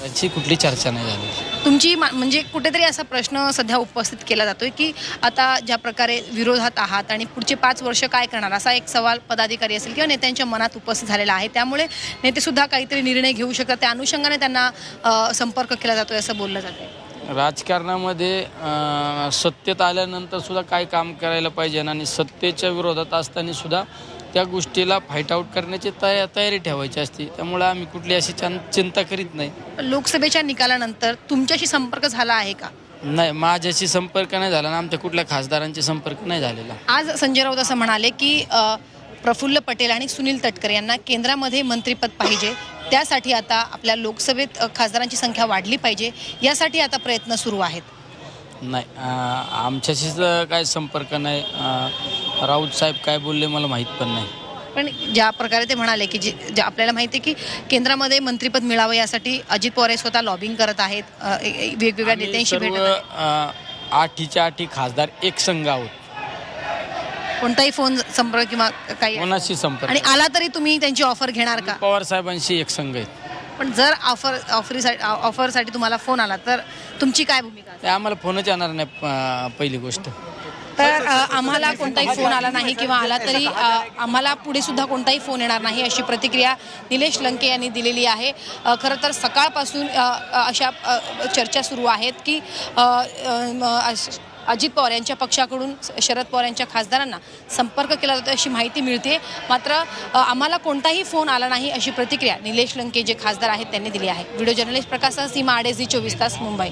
त्याची कुठली चर्चा नाही झाली. तुमची मा- म्हणजे कुठेतरी असा प्रश्न सध्या उपस्थित केला जातोय की आता ज्या प्रकारे विरोधात आहात आणि पुढचे पाच वर्ष काय करणार असा एक सवाल पदाधिकारी असेल किंवा नेत्यांच्या मनात उपस्थित झालेला आहे. त्यामुळे नेते सुद्धा काहीतरी निर्णय घेऊ शकतात. त्या अनुषंगाने त्यांना अ, संपर्क केला जातोय असं बोललं जातंय. राजकारणामध्ये अं, सत्तेत आल्यानंतर सुद्धा काय काम करायला पाहिजे आणि सत्तेच्या विरोधात असताना सुद्धा त्या गोष्टीला फाईट आऊट करण्याची तया तयारी ठेवायची असते. त्यामुळे आम्ही कुठली अशी चिंता करीत नाही. लोकसभेच्या निकालानंतर तुमच्याशी संपर्क झाला आहे का? नाही माझ्याशी संपर्क नाही झाला आणि आमच्या कुठल्या खासदारांशी संपर्क नाही झालेला. आज संजय राऊत असं म्हणाले की अ, प्रफुल्ल पटेल आणि सुनील तटकरे यांना केंद्रामध्ये मंत्रिपद पाहिजे. त्यासाठी आता आपल्या लोकसभेत अ, खासदारांची संख्या वाढली पाहिजे. यासाठी आता प्रयत्न सुरू आहेत. नाही आमच्याशी काय संपर्क नाही. राऊत साहेब काय बोलले मला माहीत पण नाही. पण ज्या प्रकारे ते म्हणाले की जे जे आपल्याला माहिती आहे की केंद्रामध्ये मंत्रिपद मिळावं यासाठी अजित पवार हे स्वतः लॉबिंग करत आहेत वेगवेगळ्या नेत्यांशी. अं, आठीच्या आठी खासदार एक संघ आहोत. कोणताही फोन संपर्क किंवा काही कोणाशी संपर्क आणि आला तरी तुम्ही त्यांची ऑफर घेणार का? पवार साहेबांशी एक संघ आहेत. पण जर ऑफर ऑफरीसाठी ऑफरसाठी तुम्हाला फोन आला तर तुमची काय भूमिका असेल? ते आम्हाला फोनच येणार नाही अं, पहिली गोष्ट तर अ, आम्हाला कोणताही फोन आला नाही किंवा आला तरी अ, आम्हाला पुढे सुद्धा कोणताही फोन येणार नाही अशी प्रतिक्रिया निलेश लंके यांनी दिलेली आहे अ, खरं तर सकाळपासून अ, अ, अशा अ, चर्चा सुरू आहेत की अ, अ, म, अश- अजित पवार यांच्या पक्षाकडून शरद पवार यांच्या खासदारांना संपर्क केला जातो अशी माहिती मिळते. मात्र आम्हाला कोणताही फोन आला नाही अशी प्रतिक्रिया निलेश लंके जे खासदार आहेत त्यांनी दिली आहे. व्हिडिओ जर्नलिस्ट प्रकाश सीमा आडेझी चोवीस तास मुंबई.